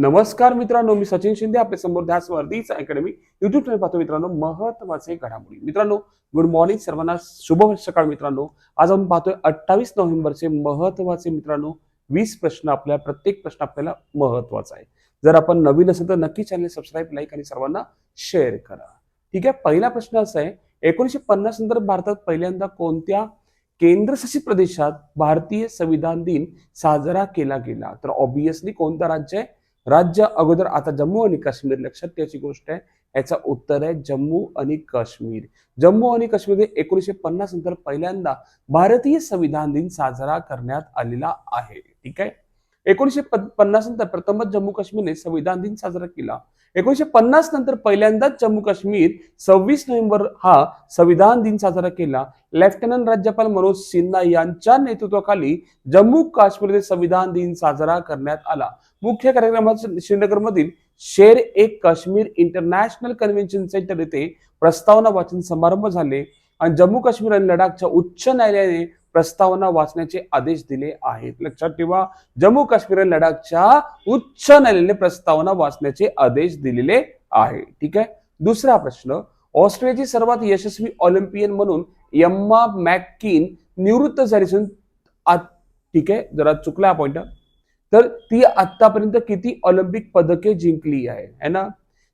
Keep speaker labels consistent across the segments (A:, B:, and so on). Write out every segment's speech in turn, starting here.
A: नमस्कार मित्रांनो मी सचिन शिंदे आपल्यासमोर ध्यास वर्धीच अकॅडमी. युट्यूब चॅनल पाहतो मित्रांनो महत्त्वाचे घडामोडी. मित्रांनो गुड मॉर्निंग सर्वांना शुभ सकाळ मित्रांनो. आज आपण पाहतोय अठ्ठावीस नोव्हेंबरचे महत्त्वाचे मित्रांनो वीस प्रश्न आपल्या प्रत्येक प्रश्न आपल्याला महत्त्वाचा आहे. जर आपण नवीन असेल तर नक्की चॅनल सबस्क्राईब लाईक आणि सर्वांना शेअर करा. ठीक आहे पहिला प्रश्न असा आहे एकोणीशे पन्नास नंतर भारतात पहिल्यांदा कोणत्या केंद्रशासित प्रदेशात भारतीय संविधान दिन साजरा केला गेला? तर ऑब्विसली कोणतं राज्य आहे? राज्य अगोदर आता जम्मू आणि काश्मीर लक्षात ठेवायची गोष्ट आहे याचं उत्तर आहे जम्मू आणि काश्मीर. जम्मू आणि काश्मीर एकोणीसशे पन्नास नंतर पहिल्यांदा भारतीय संविधान दिन साजरा करण्यात आलेला आहे. ठीक आहे? एकोणीसशे पन्नास नंतर प्रथमच जम्मू काश्मीरने संविधान दिन साजरा केला. एकोणीसशे पन्नास नंतर पहिल्यांदाच जम्मू काश्मीर सव्वीस नोव्हेंबर हा संविधान दिन साजरा केला. लेफ्टनंट राज्यपाल मनोज सिन्हा यांच्या नेतृत्वाखाली जम्मू काश्मीरमध्ये संविधान दिन साजरा करण्यात आला. मुख्य कार्यक्रमात श्रीनगर मधील शेर एक काश्मीर इंटरनॅशनल कन्व्हेन्शन सेंटर येथे प्रस्तावना वाचन समारंभ झाले. आणि जम्मू काश्मीर आणि लडाखच्या उच्च न्यायालयाने प्रस्तावना वाचण्याचे आदेश दिले आहेत. लक्षात ठेवा जम्मू काश्मीर आणि लडाखच्या उच्च न्यायालयाने प्रस्तावना वाचण्याचे आदेश दिलेले आहे. ठीक आहे? दुसरा प्रश्न ऑस्ट्रेलियाची सर्वात यशस्वी ऑलिम्पियन म्हणून यम्मा मॅककिन निवृत्त झाली असून आत- ठीक आहे? जरा चुकला पॉइंट तर ती आतापर्यंत किती ऑलिम्पिक पदके जिंकली आहे? है ना?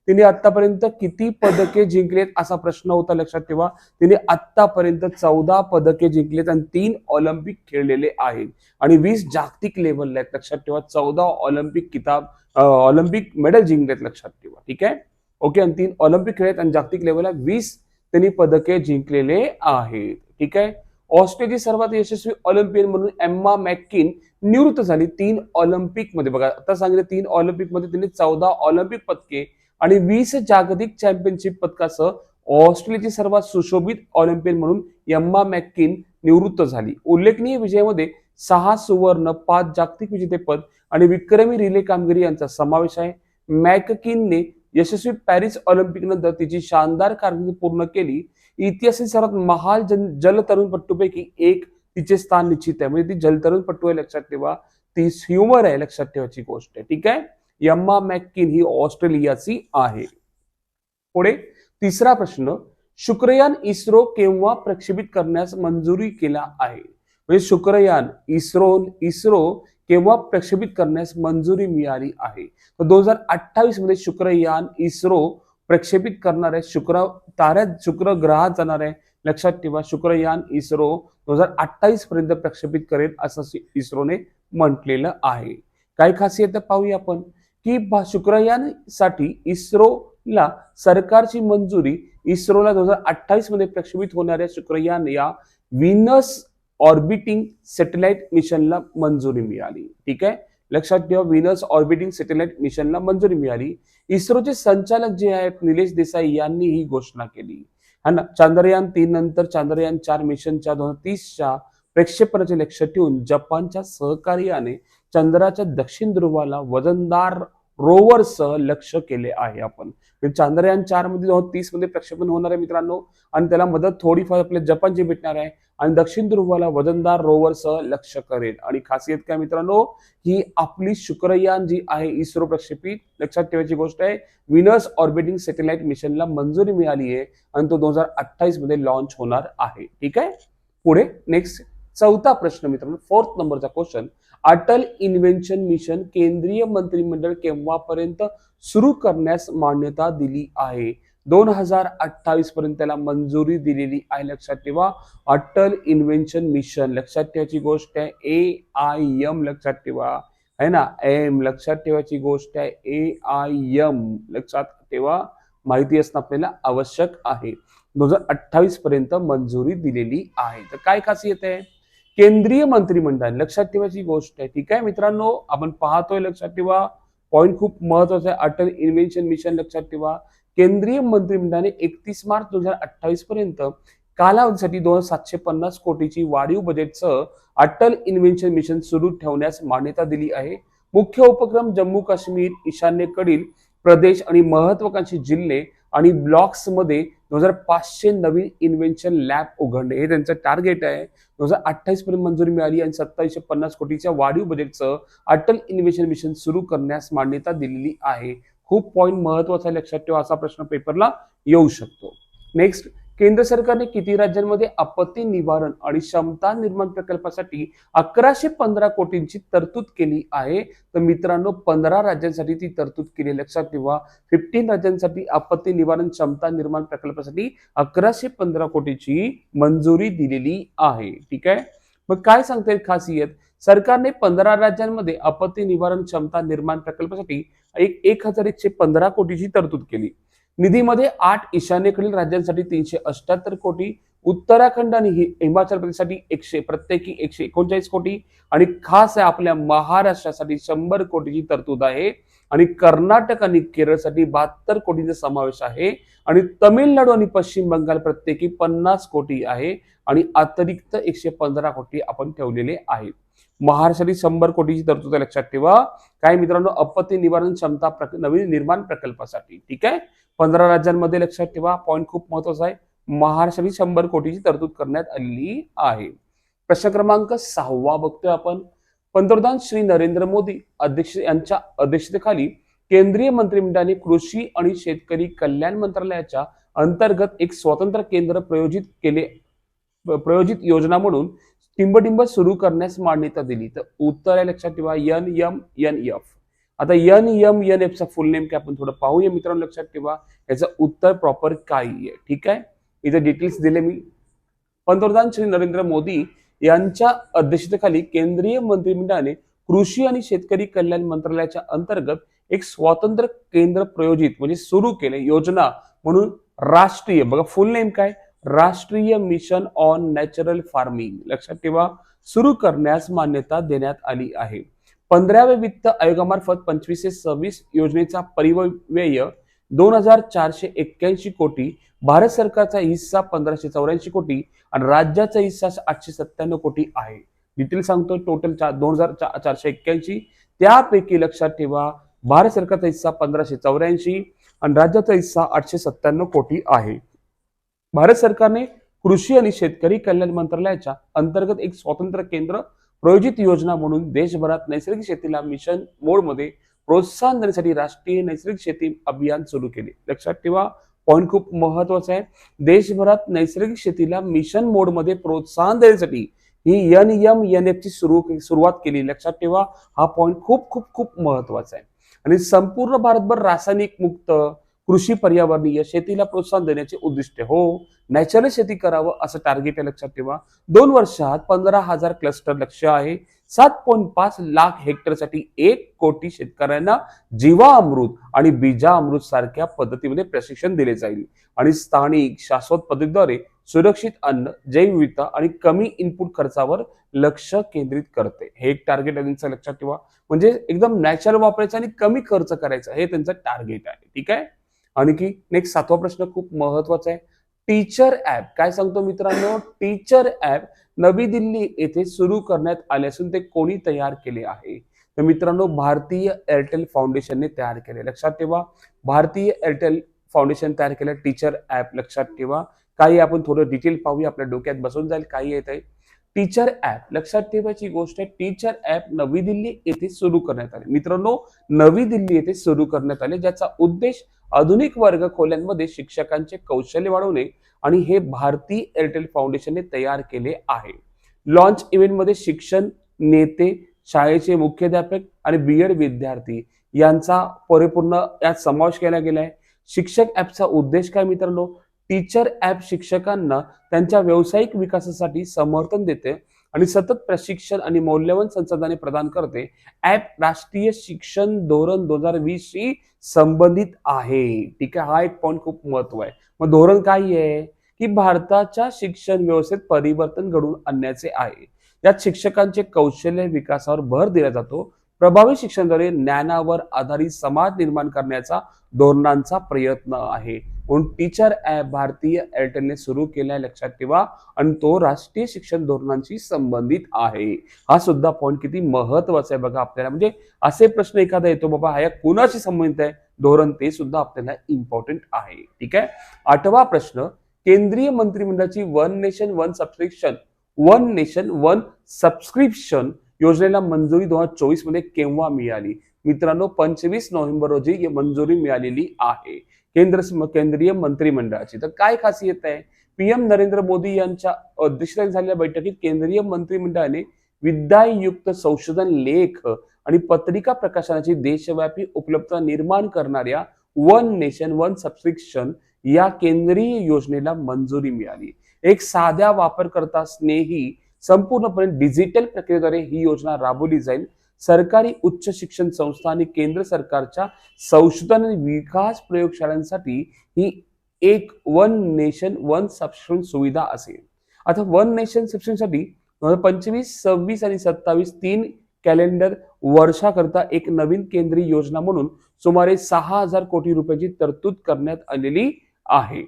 A: तिने आतापर्यंत किती पदके जिंकलेत असा प्रश्न होता लक्षात ठेवा. तिने आतापर्यंत चौदा पदके जिंकलेत आणि तीन ऑलिम्पिक खेळलेले आहेत. आणि वीस जागतिक लेवलला आहेत लक्षात ठेवा. चौदा ऑलिम्पिक किताब ऑलिम्पिक मेडल जिंकलेत लक्षात ठेवा. ठीक आहे? ओके आणि तीन ऑलिम्पिक खेळलेत आणि जागतिक लेवलला वीस त्यांनी पदके जिंकलेले आहेत. ठीक आहे? ऑस्ट्रेलियाची सर्वात यशस्वी ऑलिम्पियन म्हणून एम्मा मॅकिन निवृत्त झाली तीन ऑलिम्पिकमध्ये बघा आता सांगितलं तीन ऑलिम्पिकमध्ये तिने चौदा ऑलिम्पिक पदके आणि वीस जागतिक चॅम्पियनशिप पदकासह ऑस्ट्रेलियाची सर्वात सुशोभित ऑलिम्पियन म्हणून यम्मा मॅकिन निवृत्त झाली. उल्लेखनीय विजयामध्ये सहा सुवर्ण पाच जागतिक विजेतेपद आणि विक्रमी रिले कामगिरी यांचा समावेश आहे. मॅककिनने यशस्वी पॅरिस ऑलिम्पिक नंतर तिची शानदार कारकिर्दी पूर्ण केली. इतिहासातील सर्वात महाल जन जलतरुणपट्टूपैकी एक तिचे स्थान निश्चित आहे. म्हणजे ती जलतरुणपट्टू आहे लक्षात ठेवा. ती ह्युमर आहे लक्षात ठेवायची गोष्ट आहे. ठीक आहे? यम्मा मॅक्किन ही ऑस्ट्रेलियाची आहे. पुढे तिसरा प्रश्न शुक्रयान इस्रो केव्हा प्रक्षेपित करण्यास मंजुरी केला आहे? म्हणजे शुक्रयान इस्रो इस्रो केव्हा प्रक्षेपित करण्यास मंजुरी मिळाली आहे? तर दोन हजार अठ्ठावीसमध्ये शुक्रयान इस्रो प्रक्षेपित करणार आहे शुक्र ताऱ्यात शुक्र ग्रहात जाणार आहे लक्षात ठेवा शुक्रयान इस्रो दोन हजार अठ्ठावीस पर्यंत प्रक्षेपित करेल असं इस्रोने म्हटलेलं आहे. काय खासियत पाहूया आपण? की भा- शुक्रयानसाठी इस्रोला सरकारची मंजुरी इस्रोला दोन हजार अठ्ठावीसमध्ये प्रक्षेपित होणाऱ्या शुक्रयान या विनस ऑर्बिटिंग सॅटेलाइट मिशनला मंजुरी मिळाली. ठीक आहे? लक्षात ठेवा विनस ऑर्बिटिंग सॅटेलाइट मिशनला मंजुरी मिळाली. इस्रोचे संचालक जे आहेत निलेश देसाई यांनी ही घोषणा केली. हा ना? चांद्रयान तीन नंतर चांद्रयान चार मिशनच्या दोन हजार तीसच्या प्रक्षेपणाचे लक्ष ठेवून जपानच्या सहकार्याने चंद्राच्या दक्षिण ध्रुवाला वजनदार रोवरसह लक्ष केले आहे आपण. म्हणजे चांद्रयान चारमध्ये दोन तीसमध्ये प्रक्षेपण होणार आहे मित्रांनो. आणि त्याला मदत थोडीफार आपल्या जपानची भेटणार आहे. आणि दक्षिण ध्रुवाला वजनदार रोवरसह लक्ष करेल. आणि खासियत काय मित्रांनो? ही आपली शुक्रयान जी आहे इस्रो प्रक्षेपित लक्षात ठेवायची गोष्ट आहे विनस ऑर्बिटिंग सॅटेलाइट मिशनला मंजुरी मिळाली आहे. आणि तो दोन हजार अठ्ठावीसमध्ये लॉन्च होणार आहे. ठीक आहे? पुढे नेक्स्ट चौथा प्रश्न मित्रांनो फोर्थ नंबरचा क्वेश्चन अटल इन्व्हेन्शन मिशन केंद्रीय मंत्रिमंडळ केव्हापर्यंत सुरू करण्यास मान्यता दिली आहे? दोन हजार अठ्ठावीस पर्यंत त्याला मंजुरी दिलेली आहे लक्षात ठेवा. अटल इन्व्हेन्शन मिशन लक्षात ठेवायची गोष्ट आहे ए आय एम लक्षात ठेवा. है ना? एम लक्षात ठेवायची गोष्ट आहे ए आय एम लक्षात ठेवा. माहिती असणं आपल्याला आवश्यक आहे. दोन हजार अठ्ठावीस पर्यंत मंजुरी दिलेली आहे. तर काय खासियत आहे? केंद्रीय मंत्रिमंडळ. लक्षात ठेवायची गोष्ट आहे. ठीक आहे मित्रांनो? आपण पाहतोय लक्षात ठेवा. पॉईंट खूप महत्त्वाचा आहे. अटल इन्व्हेन्शन मिशन लक्षात ठेवा. केंद्रीय मंत्रिमंडळाने एकतीस मार्च दोन हजार अठ्ठावीस पर्यंत कालावधीसाठी दोन हजार सातशे पन्नास कोटीची वाढीव बजेटसह अटल इन्व्हेन्शन मिशन सुरू ठेवण्यास मान्यता दिली आहे. मुख्य उपक्रम जम्मू काश्मीर ईशान्येकडील प्रदेश आणि महत्वाकांक्षी जिल्हे आणि ब्लॉक्समध्ये दोन हजार पाचशे नवीन इन्व्हेन्शन लॅब उघडणे हे त्यांचं टार्गेट आहे. दोन हजार अठ्ठावीस पर्यंत मंजुरी मिळाली आणि सत्तावीसशे पन्नास कोटीच्या वाढीव बजेटचं अटल इन्व्हेशन मिशन सुरू करण्यास मान्यता दिलेली आहे. खूप पॉईंट महत्त्वाचा लक्षात ठेवा असा प्रश्न पेपरला येऊ शकतो. नेक्स्ट केंद्र सरकारने किती राज्यांमध्ये आपत्ती निवारण आणि क्षमता निर्माण प्रकल्पासाठी अकराशे पंधरा कोटींची तरतूद केली आहे? तर मित्रांनो पंधरा राज्यांसाठी ती तरतूद केली लक्षात ठेवा. फिफ्टीन राज्यांसाठी आपत्ती निवारण क्षमता निर्माण प्रकल्पासाठी अकराशे पंधरा कोटीची मंजुरी दिलेली आहे. ठीक आहे? मग काय सांगता येईल खासियत? सरकारने पंधरा राज्यांमध्ये आपत्ती निवारण क्षमता निर्माण प्रकल्पासाठी एक एक हजार एकशे पंधरा कोटीची तरतूद केली. निधीमध्ये आठ ईशान्येकडील राज्यांसाठी तीनशे अष्ट्याहत्तर कोटी उत्तराखंड आणि हि- हिमाचल प्रदेशसाठी एकशे प्रत्येकी एकशे एकोणचाळीस कोटी आणि खास आहे आपल्या महाराष्ट्रासाठी शंभर कोटीची तरतूद आहे. आणि कर्नाटक आणि केरळसाठी बहात्तर कोटीचा समावेश आहे. आणि तमिळनाडू आणि पश्चिम बंगाल प्रत्येकी पन्नास कोटी आहे. आणि अतिरिक्त एकशे पंधरा कोटी आपण ठेवलेले आहेत. महाराष्ट्रातील शंभर कोटीची तरतूद लक्षात ठेवा. काय मित्रांनो आपत्ती निवारण क्षमता प्रक- नवीन निर्माण प्रकल्पासाठी ठीक आहे? पंधरा राज्यांमध्ये लक्षात ठेवा पॉईंट खूप महत्त्वाचा आहे. महाराष्ट्रातील शंभर कोटीची तरतूद करण्यात आलेली आहे. प्रश्न क्रमांक सहावा बघतोय आपण. पंतप्रधान श्री नरेंद्र मोदी अध्यक्ष यांच्या अध्यक्षतेखाली केंद्रीय मंत्रिमंडळाने कृषी आणि शेतकरी कल्याण मंत्रालयाच्या अंतर्गत एक स्वतंत्र केंद्र प्रयोजित केले प्रयोजित योजना म्हणून टिंबटिंब सुरू करण्यास मान्यता दिली. तर उत्तर आहे लक्षात ठेवा एन यम एन एफ आता एन यम एन एफचा फुल नेम काय आपण थोडं पाहूया मित्रांनो लक्षात ठेवा. याचं उत्तर प्रॉपर काय आहे? ठीक आहे? इथे डिटेल्स दिले मी. पंतप्रधान श्री नरेंद्र मोदी यांच्या अध्यक्षतेखाली केंद्रीय मंत्रिमंडळाने कृषी आणि शेतकरी कल्याण मंत्रालयाच्या अंतर्गत एक स्वतंत्र केंद्र प्रयोजित म्हणजे सुरू केले योजना म्हणून राष्ट्रीय. बघा फुल नेम काय? राष्ट्रीय मिशन ऑन नॅचरल फार्मिंग लक्षात ठेवा सुरू करण्यास मान्यता देण्यात आली आहे. पंधराव्या वित्त आयोगामार्फत पंचवीसशे सव्वीस योजनेचा परिव्यय दोन हजार चारशे एक्क्याऐंशी कोटी भारत सरकारचा हिस्सा पंधराशे चौऱ्याऐंशी कोटी आणि राज्याचा हिस्सा आठशे सत्त्याण्णव कोटी आहे. डिटेल सांगतो टोटल दोन हजार चारशे एक्क्याऐंशी. त्यापैकी लक्षात ठेवा भारत सरकारचा हिस्सा पंधराशे चौऱ्याऐंशी आणि राज्याचा हिस्सा आठशे सत्त्याण्णव कोटी आहे. भारत सरकारने कृषी आणि शेतकरी कल्याण मंत्रालयाच्या अंतर्गत एक स्वतंत्र केंद्र प्रयोजित योजना म्हणून देशभरात नैसर्गिक शेतीला मिशन मोडमध्ये प्रोत्साहन देण्यासाठी राष्ट्रीय नैसर्गिक शेती अभियान सुरू केले. लक्षात ठेवा पॉईंट खूप महत्त्वाचा आहे. देशभरात नैसर्गिक शेतीला मिशन मोडमध्ये प्रोत्साहन देण्यासाठी ही एन एम एन एफ ची सुरू सुरुवात केली. लक्षात ठेवा हा पॉईंट खूप खूप खूप महत्त्वाचा आहे. आणि संपूर्ण भारतभर रासायनिक मुक्त कृषी पर्यावरणीय शेतीला प्रोत्साहन देण्याचे उद्दिष्ट आहे. हो नॅचरल शेती करावं असं टार्गेट आहे लक्षात ठेवा. दोन वर्षात पंधरा हजार क्लस्टर लक्ष आहे. सात पॉईंट पाच लाख हेक्टरसाठी एक कोटी शेतकऱ्यांना जीवामृत आणि बीजा अमृत सारख्या पद्धतीमध्ये प्रशिक्षण दिले जाईल. आणि स्थानिक शाश्वत पद्धतीद्वारे सुरक्षित अन्न जैवविविधता आणि कमी इनपुट खर्चावर लक्ष केंद्रित करते. हे एक टार्गेट आहे त्यांचं लक्षात ठेवा. म्हणजे एकदम नॅचरल वापरायचं आणि कमी खर्च करायचा हे त्यांचं टार्गेट आहे. ठीक आहे? आणखी नेक्स्ट सातवा प्रश्न खूप महत्त्वाचा आहे. टीचर ऍप काय सांगतो मित्रांनो? टीचर ऍप नवी दिल्ली येथे सुरू करण्यात आले असून ते कोणी तयार केले आहे? तर मित्रांनो भारतीय एअरटेल फाउंडेशनने तयार केले. लक्षात ठेवा भारतीय एअरटेल फाउंडेशन तयार केलं टीचर ऍप लक्षात ठेवा. काही आपण थोडं डिटेल पाहूया. आपल्या डोक्यात बसून जाईल. काही येत आहे टीचर ऍप लक्षात ठेवायची गोष्ट आहे टीचर ऍप नवी दिल्ली येथे सुरू करण्यात आले. मित्रांनो नवी दिल्ली येथे सुरू करण्यात आले ज्याचा उद्देश आधुनिक वर्ग खोल्यांमध्ये शिक्षकांचे कौशल्य वाढवणे आणि हे भारती एअरटेल फाउंडेशनने तयार केले आहे. लॉन्च इव्हेंटमध्ये शिक्षण नेते शाळेचे मुख्याध्यापक आणि बीएड विद्यार्थी यांचा परिपूर्ण यात समावेश केला गेलाय शिक्षक ऍपचा उद्देश काय मित्रांनो? टीचर ऍप शिक्षकांना त्यांच्या व्यावसायिक विकासासाठी समर्थन देते आणि सतत प्रशिक्षण आणि मौल्यवान संसाधने प्रदान करते. ॲप राष्ट्रीय शिक्षण धोरण दोन हजार वीस शी संबंधित आहे. ठीक आहे हा एक पॉईंट खूप महत्त्व आहे. मग धोरण काय आहे? की भारताच्या शिक्षण व्यवस्थेत परिवर्तन घडवून आणण्याचे आहे. यात शिक्षकांचे कौशल्य विकासावर भर दिला जातो. प्रभावी शिक्षणाद्वारे ज्ञानावर आधारित समाज निर्माण करण्याचा धोरणांचा प्रयत्न आहे. म्हणून टीचर ॲप भारतीय एअरटेलने सुरू केलाय लक्षात ठेवा. आणि तो राष्ट्रीय शिक्षण धोरणांशी संबंधित आहे. हा सुद्धा पॉईंट किती महत्त्वाचा आहे बघा आपल्याला. म्हणजे असे प्रश्न एखादा येतो बाबा हा या कुणाशी संबंधित आहे? धोरण ते सुद्धा आपल्याला इम्पॉर्टंट आहे. ठीक आहे? आठवा प्रश्न केंद्रीय मंत्रिमंडळाची one nation one subscription one nation one subscription योजनेला मंजुरी दोन हजार चोवीसमध्ये केव्हा मिळाली? मित्रांनो पंचवीस नोव्हेंबर रोजी ही मंजुरी मिळालेली आहे. केंद्र केंद्रीय मंत्रिमंडळाची. तर काय खासियत आहे? पीएम नरेंद्र मोदी यांच्या अध्यक्षतेखाली झालेल्या बैठकीत केंद्रीय मंत्रिमंडळाने विद्यायुक्त संशोधन लेख आणि पत्रिका प्रकाशनाची देशव्यापी उपलब्धता निर्माण करणाऱ्या वन नेशन वन सबस्क्रिप्शन या केंद्रीय योजनेला मंजुरी मिळाली. एक साध्या वापरकर्ता स्नेही संपूर्णपणे डिजिटल प्रक्रियेद्वारे ही योजना राबवली जाईल. सरकारी उच्च शिक्षण संस्था आणि केंद्र सरकारच्या संशोधन आणि विकास प्रयोगशाळांसाठी ही एक वन नेशन वन सबस्क्रिप्शन सुविधा असेल. आता वन नेशन सबस्क्रिप्शनसाठी पंचवीस सव्वीस आणि सत्तावीस तीन कॅलेंडर वर्षाकरता एक नवीन केंद्रीय योजना म्हणून सुमारे सहा हजार कोटी रुपयाची तरतूद करण्यात आलेली आहे.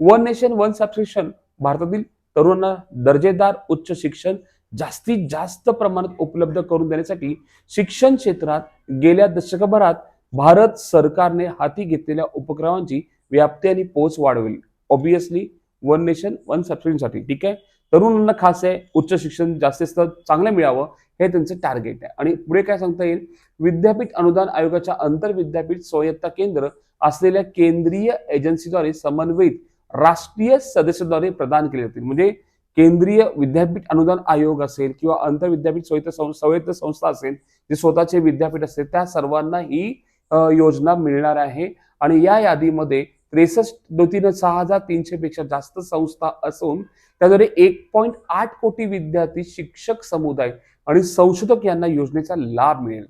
A: वन नेशन वन सबस्क्रिप्शन भारतातील तरुणांना दर्जेदार उच्च शिक्षण जास्तीत जास्त प्रमाणात उपलब्ध करून देण्यासाठी शिक्षण क्षेत्रात गेल्या दशकभरात भारत सरकारने हाती घेतलेल्या उपक्रमांची व्याप्ती आणि पोच वाढवली. ऑब्विसली वन नेशन वन सबसिडीसाठी ठीक आहे? तरुणांना खास आहे उच्च शिक्षण जास्तीत जास्त चांगलं मिळावं हे त्यांचं टार्गेट आहे. आणि पुढे काय सांगता येईल? विद्यापीठ अनुदान आयोगाच्या आंतर विद्यापीठ स्वायत्ता केंद्र असलेल्या केंद्रीय एजन्सीद्वारे समन्वयित राष्ट्रीय सदस्यद्वारे प्रदान केले जातील. म्हणजे केंद्रीय विद्यापीठ अनुदान आयोग असेल किंवा आंतर विद्यापीठ स्वायत्त स्वायत्त संस्था असेल जे स्वतःचे विद्यापीठ असेल त्या सर्वांना ही योजना मिळणार आहे. आणि या यादीमध्ये त्रेसष्ट दोतीनं सहा हजार तीनशे पेक्षा जास्त संस्था असून त्याद्वारे एक पॉईंट आठ कोटी विद्यार्थी शिक्षक समुदाय आणि संशोधक यांना योजनेचा लाभ मिळेल.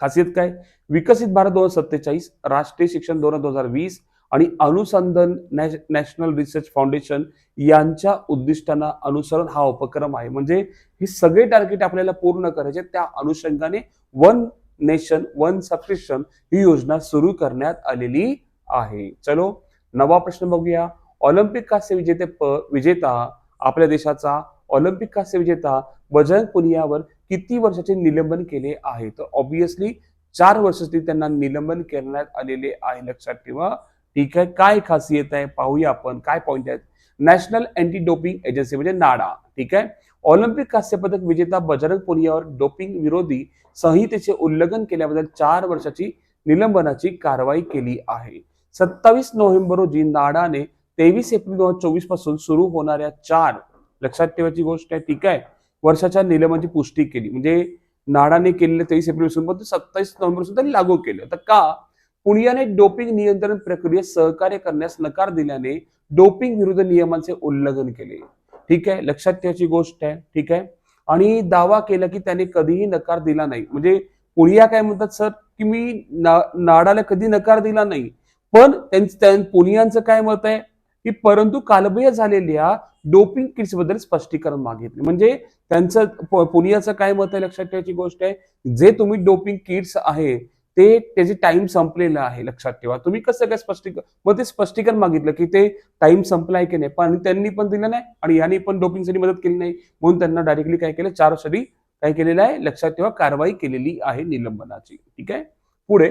A: खासियत काय? विकसित भारत दोन हजार सत्तेचाळीस राष्ट्रीय शिक्षण धोरण दोन हजार वीस आणि अनुसंधान नॅश- नॅशनल रिसर्च फाउंडेशन यांच्या उद्दिष्टांना अनुसरण हा उपक्रम आहे. म्हणजे हे सगळे टार्गेट आपल्याला पूर्ण करायचे त्या अनुषंगाने वन नेशन वन सबस्क्रिप्शन ही योजना सुरू करण्यात आलेली आहे. चलो नवा प्रश्न बघूया. ऑलिम्पिक कास्य विजेते प विजेता आपल्या देशाचा ऑलिम्पिक कास्य विजेता बजरंग पुनियावर किती वर्षाचे निलंबन केले आहे? तर ऑब्विसली चार वर्षासाठी त्यांना निलंबन करण्यात आलेले आहे. लक्षात ठेवा. ठीक आहे? काय खासियत आहे? पाहूया आपण. काय पॉईंट आहेत? नॅशनल अँटी डोपिंग एजन्सी म्हणजे नाडा. ठीक आहे? ऑलिम्पिक कांस्य पदक विजेता बजरंग पुनियावर डोपिंग विरोधी संहितेचे उल्लंघन केल्याबद्दल चार वर्षाची निलंबनाची कारवाई केली आहे. सत्तावीस नोव्हेंबर रोजी नाडाने तेवीस एप्रिल दोन हजार चोवीसपासून सुरू होणाऱ्या चार लक्षात ठेवायची गोष्ट आहे ठीक आहे? वर्षाच्या निलंबनाची पुष्टी केली. म्हणजे नाडाने केलेले तेवीस एप्रिलपासून सत्तावीस नोव्हेंबर सुद्धा लागू केलं. तर का? पुण्याने डोपिंग नियंत्रण प्रक्रियेत सहकार्य करण्यास नकार दिल्याने डोपिंग विरुद्ध नियमांचे उल्लंघन केले. ठीक आहे? लक्षात ठेवायची गोष्ट आहे. ठीक आहे? आणि दावा केला की त्याने कधीही नकार दिला नाही. म्हणजे पुणिया काय म्हणतात सर की मी ना- नाडाला कधी नकार दिला नाही. पण त्यांचं त्या- काय मत आहे? की परंतु कालबेय झालेल्या डोपिंग किट्सबद्दल स्पष्टीकरण मागितले. म्हणजे त्यांचं पुणियाचं काय मत आहे? लक्षात ठेवायची गोष्ट आहे. जे तुम्ही डोपिंग किट्स आहे ते त्याचे टाइम संपलेलं आहे लक्षात ठेवा. तुम्ही कसं काय स्पष्टीकरण मग ते स्पष्टीकरण मागितलं की ते टाइम संपलाय की नाही? पण त्यांनी पण दिलं नाही आणि यांनी पण डोपिंगसाठी मदत केली नाही. म्हणून त्यांना डायरेक्टली काय केलं? चार वर्षांनी काय केलेलं आहे? लक्षात ठेवा कारवाई केलेली आहे निलंबनाची. ठीक आहे? पुढे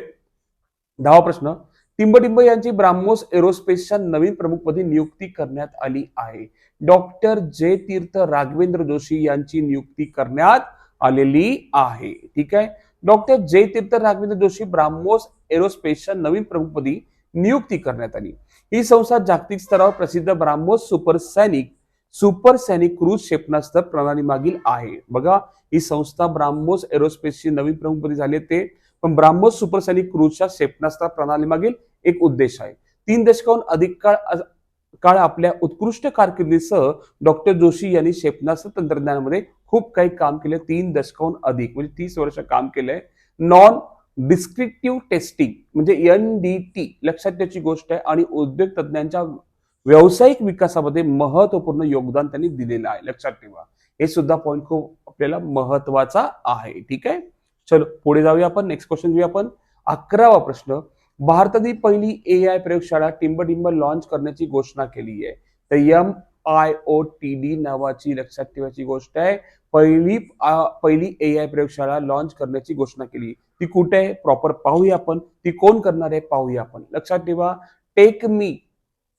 A: दहावा प्रश्न. टिंबटिंब यांची ब्राह्मोस एरोस्पेसच्या नवीन प्रमुखपदी नियुक्ती करण्यात आली आहे. डॉक्टर जय तीर्थ राघवेंद्र जोशी यांची नियुक्ती करण्यात आलेली आहे. ठीक आहे? डॉक्टर जय तीर्थ राघवेंद्र जोशी ब्राह्मोस एरोस्पेसच्या नवीन प्रमुखपदी नियुक्ती करण्यात आली. ही संस्था जागतिक स्तरावर प्रसिद्ध ब्राह्मोस सुपरसैनिक सुपरसैनिक क्रूज क्षेपणास्त्र प्रणाली मागील आहे. बघा ही संस्था ब्राह्मोस एरोस्पेसची नवीन प्रमुखपदी झाली ते. पण ब्राह्मोस सुपरसैनिक क्रूजच्या क्षेपणास्त्र प्रणाली मागील एक उद्देश आहे. तीन दशकाहून अधिक काळ काळ आपल्या उत्कृष्ट कारकिर्दीसह डॉक्टर जोशी यांनी क्षेपणास्त्र तंत्रज्ञानामध्ये खूप काही काम केले. तीन दशकाहून अधिक म्हणजे तीस वर्ष काम केलंय. नॉन डिस्क्रिप्टिव्ह टेस्टिंग म्हणजे एन डी टी लक्षात त्याची गोष्ट आहे. आणि उद्योग तज्ज्ञांच्या व्यावसायिक विकासामध्ये महत्त्वपूर्ण योगदान त्यांनी दिलेलं आहे. लक्षात ठेवा. हे सुद्धा पॉईंट खूप आपल्याला महत्त्वाचा आहे. ठीक आहे? चलो पुढे जाऊया आपण. नेक्स्ट क्वेश्चन घेऊया आपण. अकरावा प्रश्न. भारतातील पहिली ए आय प्रयोगशाळा टिंबटिंब लॉन्च करण्याची घोषणा केली आहे. तर M I O T D नावाची लक्षात ठेवायची गोष्ट आहे. पहिली पहिली ए आय प्रयोगशाळा लॉन्च करण्याची घोषणा केली. ती कुठे आहे? प्रॉपर पाहूया आपण. ती कोण करणार आहे? पाहूया आपण. लक्षात ठेवा. टेक मी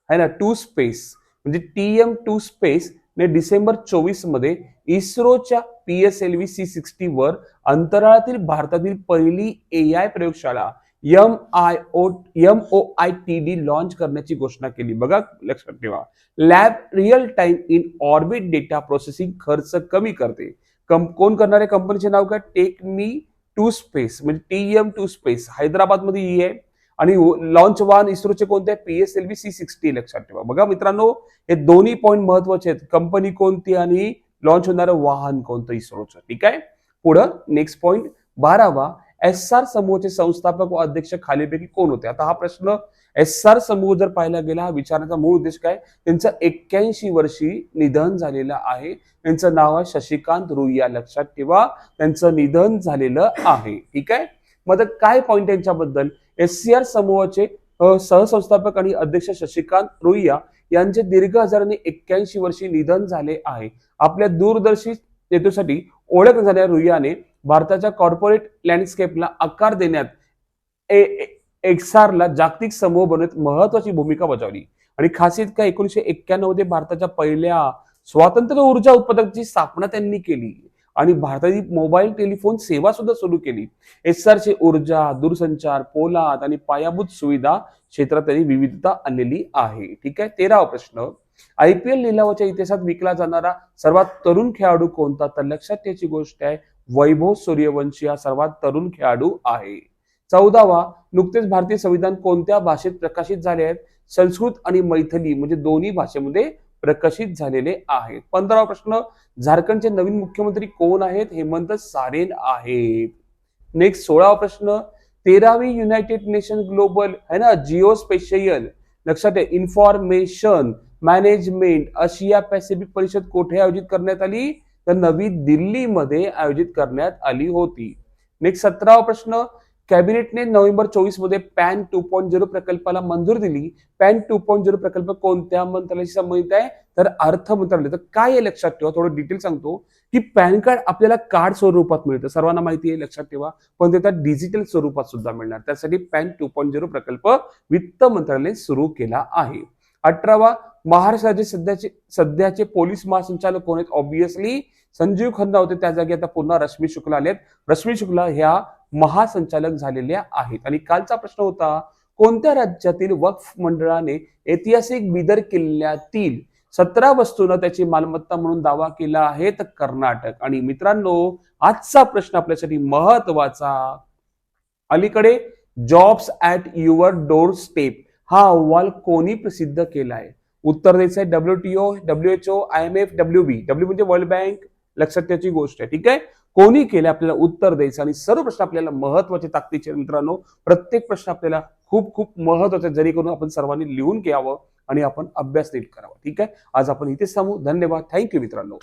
A: है ना? टू स्पेस म्हणजे टी एम टू स्पेस ने डिसेंबर चोवीसमध्ये इस्रोच्या P S L V C sixty वर अंतराळातील भारतातील पहिली ए आय प्रयोगशाळा M I O M O I T D launch करण्याची घोषणा केली. बघा लक्षात ठेवा. Lab real time in orbit data processing खर्च कमी करते. कम कोण करणारे कंपनीचे नाव काय? टेक मी टू स्पेस म्हणजे टी एम टू स्पेस हैदराबादमध्ये ही आहे. आणि लॉन्च वाहन इस्रोचे कोणते P S L V C sixty लक्षात ठेवा. बघा मित्रांनो हे दोन्ही पॉईंट महत्त्वाचे आहेत. कंपनी कोणती आणि लॉन्च होणारं वाहन कोणतं इस्रोचं. ठीक आहे? पुढं नेक्स्ट पॉईंट बारावा एस आर समूहाचे संस्थापक व अध्यक्ष खालीपैकी कोण होते? आता हा प्रश्न एस आर समूह जर पाहायला गेला हा विचारण्याचा मूळ उद्देश काय? त्यांचं एक्क्याऐंशी वर्षी निधन झालेलं आहे. त्यांचं नाव आहे शशिकांत रुईया. लक्षात ठेवा त्यांचं निधन झालेलं आहे. ठीक आहे? मग काय पॉईंट यांच्याबद्दल? एस सी आर समूहाचे सहसंस्थापक आणि अध्यक्ष शशिकांत रुईया यांचे दीर्घ आजाराने एक्क्याऐंशी वर्षी निधन झाले आहे. आपल्या दूरदर्शी हेतूसाठी ओळख झालेल्या रुईयाने भारताच्या कॉर्पोरेट लँडस्केपला आकार देण्यात एक्सारला जागतिक समूह बनवण्यात महत्वाची भूमिका बजावली. आणि खासियत काय? एकोणीशे एक्क्याण्णवमध्ये भारताच्या पहिल्या स्वातंत्र्य ऊर्जा उत्पादकाची स्थापना त्यांनी केली. आणि भारताची मोबाईल टेलिफोन सेवा सुद्धा सुरू केली. एसआरची ऊर्जा दूरसंचार पोलाद आणि पायाभूत सुविधा क्षेत्रात त्यांनी विविधता आणलेली आहे. ठीक आहे? तेरावा प्रश्न. आय पी एल लिलावाच्या इतिहासात विकला जाणारा सर्वात तरुण खेळाडू कोणता? तर लक्षात त्याची गोष्ट आहे वैभव सूर्यवंशी हा सर्वात तरुण खेळाडू आहे. चौदावा नुकतेच भारतीय संविधान कोणत्या भाषेत प्रकाशित झाले आहेत? संस्कृत आणि मैथिली म्हणजे दोन्ही भाषेमध्ये प्रकाशित झालेले आहेत. पंधरावा प्रश्न झारखंडचे नवीन मुख्यमंत्री कोण आहेत? हेमंत सारेन आहेत. नेक्स्ट सोळावा प्रश्न तेरावी युनायटेड नेशन ग्लोबल है ना? Geo spatial. लक्षात आहे इन्फॉर्मेशन मॅनेजमेंट आशिया पॅसिफिक परिषद कोठे आयोजित करण्यात आली? तर नवी दिल्लीमध्ये आयोजित करण्यात आली होती. नेक्स्ट सतरावा प्रश्न कॅबिनेटने नोव्हेंबर चोवीसमध्ये पॅन टू पॉईंट झिरो प्रकल्पाला मंजूर दिली. पॅन टू पॉईंट झिरो प्रकल्प कोणत्या मंत्रालयाशी संबंधित आहे? तर अर्थ मंत्रालय. तर काय आहे लक्षात ठेवा थोडं डिटेल सांगतो. की पॅन कार्ड आपल्याला कार्ड स्वरूपात मिळतं. सर्वांना माहिती आहे लक्षात ठेवा. पण ते त्या डिजिटल स्वरूपात सुद्धा मिळणार. त्यासाठी पॅन टू पॉईंट झिरो प्रकल्प वित्त मंत्रालय सुरू केला आहे. अठरावा महाराष्ट्राचे सध्याचे सध्याचे पोलीस महासंचालक कोण आहेत? ऑब्विसली संजीव खन्ना होते. त्या जागी आता पुन्हा रश्मी शुक्ला आलेत. रश्मी शुक्ला ह्या महासंचालक झालेल्या आहेत. आणि कालचा प्रश्न होता कोणत्या राज्यातील वक्फ मंडळाने ऐतिहासिक बिदर किल्ल्यातील सतरा वस्तूंना त्याची मालमत्ता म्हणून दावा केला आहे? तर कर्नाटक. आणि मित्रांनो आजचा प्रश्न आपल्यासाठी महत्त्वाचा अलीकडे jobs at your door step हा अहवाल कोणी प्रसिद्ध केला आहे उत्तर द्यायचं आहे W T O W H O I M F W B W म्हणजे वर्ल्ड बँक लक्षात त्याची गोष्ट आहे ठीक आहे? कोणी केलं आपल्याला उत्तर द्यायचं? आणि सर्व प्रश्न आपल्याला महत्त्वाचे ताकदीचे मित्रांनो. प्रत्येक प्रश्न आपल्याला खूप खूप महत्त्वाचे जरी करून आपण सर्वांनी लिहून घ्यावं आणि आपण अभ्यास नीट करावा ठीक आहे? आज आपण इथे थांबू. धन्यवाद. थँक्यू मित्रांनो.